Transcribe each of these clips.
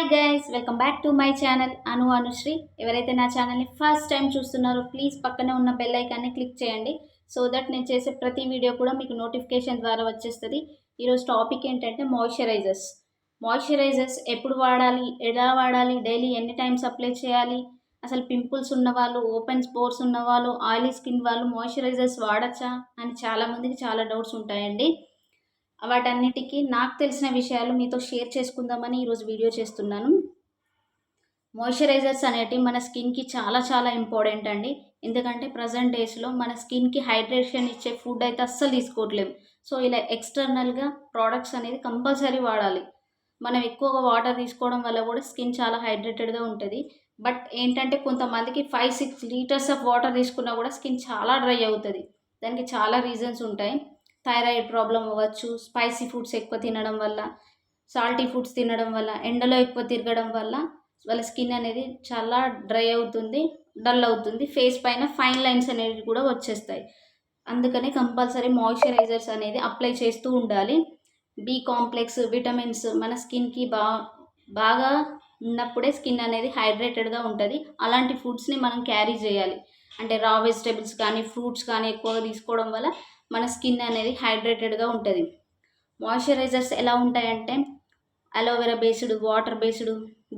Hi guys welcome back to my channel Anu Anushree ఎవరైతే నా ఛానల్ని ఫస్ట్ టైం చూస్తున్నారో ప్లీజ్ పక్కనే ఉన్న బెల్ ఐకాన్ని క్లిక్ చేయండి. సో దట్ నేను చేసే ప్రతి వీడియో కూడా మీకు నోటిఫికేషన్ ద్వారా వచ్చేస్తుంది. ఈరోజు టాపిక్ ఏంటంటే మాయిశ్చరైజర్స్ మాయిశ్చరైజర్స్ ఎప్పుడు వాడాలి ఎలా వాడాలి డైలీ ఎన్ని టైమ్స్ అప్లై చేయాలి అసలు పింపుల్స్ ఉన్నవాళ్ళు ఓపెన్ స్పోర్స్ ఉన్నవాళ్ళు ఆయిలీ స్కిన్ వాళ్ళు మాయిశ్చరైజర్స్ వాడచ్చా అని చాలామందికి చాలా డౌట్స్ ఉంటాయండి. వాటన్నిటికీ నాకు తెలిసిన విషయాలు మీతో షేర్ చేసుకుందామని ఈరోజు వీడియో చేస్తున్నాను. మాయిశ్చరైజర్స్ అనేటివి మన స్కిన్కి చాలా చాలా ఇంపార్టెంట్ అండి. ఎందుకంటే ప్రజెంట్ డేస్లో మన స్కిన్కి హైడ్రేషన్ ఇచ్చే ఫుడ్ అయితే అస్సలు తీసుకోవట్లేము సో ఇలా ఎక్స్టర్నల్గా ప్రోడక్ట్స్ అనేది కంపల్సరీ వాడాలి. మనం ఎక్కువగా వాటర్ తీసుకోవడం వల్ల కూడా స్కిన్ చాలా హైడ్రేటెడ్గా ఉంటుంది. బట్ ఏంటంటే కొంతమందికి five six litres of water తీసుకున్నా కూడా స్కిన్ చాలా డ్రై అవుతుంది. దానికి చాలా రీజన్స్ ఉంటాయి. థైరాయిడ్ ప్రాబ్లం అవ్వచ్చు స్పైసీ ఫుడ్స్ ఎక్కువ తినడం వల్ల సాల్టీ ఫుడ్స్ తినడం వల్ల ఎండలో ఎక్కువ తిరగడం వల్ల వాళ్ళ స్కిన్ అనేది చాలా డ్రై అవుతుంది డల్ అవుతుంది. ఫేస్ పైన ఫైన్ లైన్స్ అనేవి కూడా వచ్చేస్తాయి. అందుకనే కంపల్సరీ మాయిశ్చరైజర్స్ అనేది అప్లై చేస్తూ ఉండాలి. బి కాంప్లెక్స్ విటమిన్స్ మన స్కిన్కి బా బాగా ఉన్నప్పుడే స్కిన్ అనేది హైడ్రేటెడ్గా ఉంటుంది. అలాంటి ఫుడ్స్ని మనం క్యారీ చేయాలి. అంటే రా వెజిటేబుల్స్ కానీ ఫ్రూట్స్ కానీ ఎక్కువగా తీసుకోవడం వల్ల మన స్కిన్ అనేది హైడ్రేటెడ్గా ఉంటుంది. మాయిశ్చరైజర్స్ ఎలా ఉంటాయంటే aloe vera based water based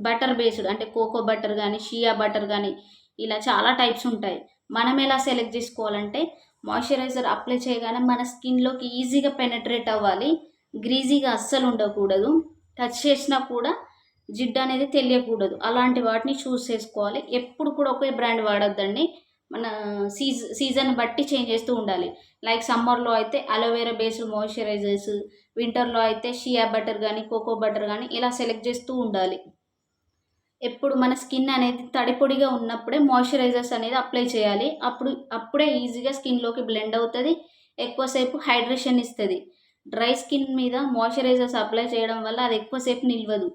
butter based అంటే కోకో బటర్ కానీ షియా బటర్ కానీ ఇలా చాలా టైప్స్ ఉంటాయి. మనం ఎలా సెలెక్ట్ చేసుకోవాలంటే మాయిశ్చరైజర్ అప్లై చేయగానే మన స్కిన్లోకి ఈజీగా పెనట్రేట్ అవ్వాలి. గ్రీజీగా అస్సలు ఉండకూడదు. టచ్ చేసినా కూడా జిడ్డు అనేది తెలియకూడదు. అలాంటి వాటిని చూస్ చేసుకోవాలి. ఎప్పుడు కూడా ఒకే బ్రాండ్ వాడొద్దండి. మన సీజ సీజన్ బట్టి చేంజ్ చేస్తూ ఉండాలి. లైక్ సమ్మర్లో అయితే అలోవెరా బేస్డ్ మాయిశ్చరైజర్స్ వింటర్లో అయితే షియా బటర్ కానీ కోకో బటర్ కానీ ఇలా సెలెక్ట్ చేస్తూ ఉండాలి. ఎప్పుడు మన స్కిన్ అనేది తడిపొడిగా ఉన్నప్పుడే మాయిశ్చరైజర్స్ అనేది అప్లై చేయాలి. అప్పుడు అప్పుడే ఈజీగా స్కిన్లోకి బ్లెండ్ అవుతుంది ఎక్కువసేపు హైడ్రేషన్ ఇస్తుంది. డ్రై స్కిన్ మీద మాయిశ్చరైజర్స్ అప్లై చేయడం వల్ల అది ఎక్కువసేపు నిల్వదు.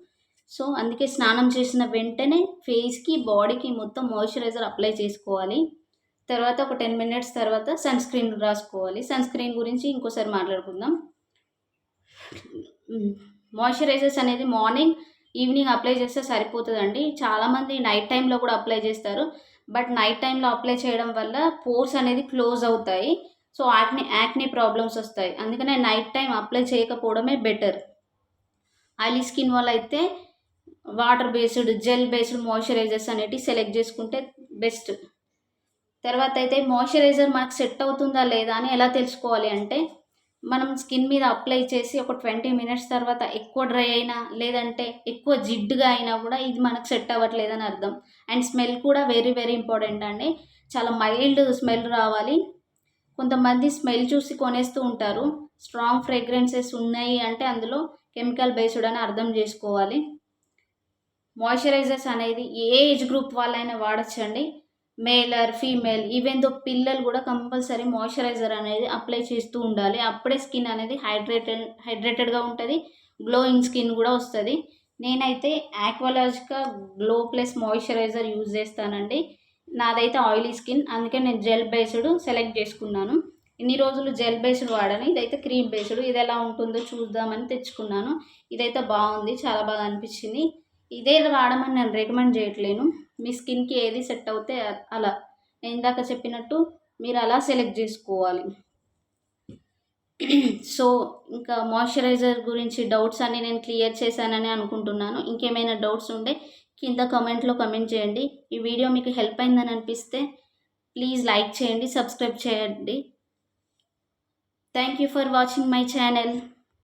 సో అందుకే స్నానం చేసిన వెంటనే ఫేస్కి బాడీకి మొత్తం మాయిశ్చరైజర్ అప్లై చేసుకోవాలి. తర్వాత ఒక టెన్ మినిట్స్ తర్వాత సన్ స్క్రీన్ రాసుకోవాలి. సన్ స్క్రీన్ గురించి ఇంకోసారి మాట్లాడుకుందాం. మాయిశ్చరైజర్స్ అనేది మార్నింగ్ ఈవినింగ్ అప్లై చేస్తే సరిపోతుందండి. చాలామంది నైట్ టైంలో కూడా అప్లై చేస్తారు. బట్ నైట్ టైంలో అప్లై చేయడం వల్ల పోర్స్ అనేది క్లోజ్ అవుతాయి. సో యాక్ని యాక్ని ప్రాబ్లమ్స్ వస్తాయి. అందుకనే నైట్ టైం అప్లై చేయకపోవడమే బెటర్. ఆయిలీ స్కిన్ వల్ల అయితే water based gel based moisturisers అనేటివి సెలెక్ట్ చేసుకుంటే బెస్ట్. తర్వాత అయితే మాయిశ్చరైజర్ మనకు సెట్ అవుతుందా లేదా అని ఎలా తెలుసుకోవాలి అంటే మనం స్కిన్ మీద అప్లై చేసి ఒక ట్వంటీ మినిట్స్ తర్వాత ఎక్కువ డ్రై అయినా లేదంటే ఎక్కువ జిడ్డుగా అయినా కూడా ఇది మనకు సెట్ అవ్వట్లేదని అర్థం. అండ్ స్మెల్ కూడా వెరీ వెరీ ఇంపార్టెంట్ అండి. చాలా మైల్డ్ స్మెల్ రావాలి. కొంతమంది స్మెల్ చూసి కొనేస్తూ ఉంటారు. స్ట్రాంగ్ ఫ్రేగ్రెన్సెస్ ఉన్నాయి అంటే అందులో కెమికల్ బేస్డ్ అని అర్థం చేసుకోవాలి. మాయిశ్చరైజర్స్ అనేది ఏ ఏజ్ గ్రూప్ వాళ్ళైనా వాడచ్చండి. Male or female even though పిల్లలు కూడా కంపల్సరీ మాయిశ్చరైజర్ అనేది అప్లై చేస్తూ ఉండాలి. అప్పుడే స్కిన్ అనేది హైడ్రేటెడ్ హైడ్రేటెడ్గా ఉంటుంది. గ్లోయింగ్ స్కిన్ కూడా వస్తుంది. నేనైతే Aqualogica glow plus moisturiser use చేస్తానండి. నాదైతే ఆయిలీ స్కిన్ అందుకే నేను జెల్ బేస్డ్ సెలెక్ట్ చేసుకున్నాను. ఇన్ని రోజులు జెల్ బేస్డ్ వాడాను. ఇదైతే క్రీమ్ బేస్డ్ ఇది ఎలా ఉంటుందో చూద్దామని తెచ్చుకున్నాను. ఇదైతే బాగుంది. చాలా బాగా అనిపించింది. ఇదే వాడమని నేను రికమెండ్ చేయట్లేను. మీ స్కిన్కి ఏది సెట్ అవుతే అలా. నేను ఇందాక చెప్పినట్టు మీరు అలా సెలెక్ట్ చేసుకోవాలి. సో ఇంకా మాయిశ్చరైజర్ గురించి డౌట్స్ అన్ని నేను క్లియర్ చేశానని అనుకుంటున్నాను. ఇంకేమైనా డౌట్స్ ఉంటే కింద కమెంట్లో కమెంట్ చేయండి. ఈ వీడియో మీకు హెల్ప్ అయిందని అనిపిస్తే ప్లీజ్ లైక్ చేయండి సబ్స్క్రైబ్ చేయండి. Thank you for watching my channel.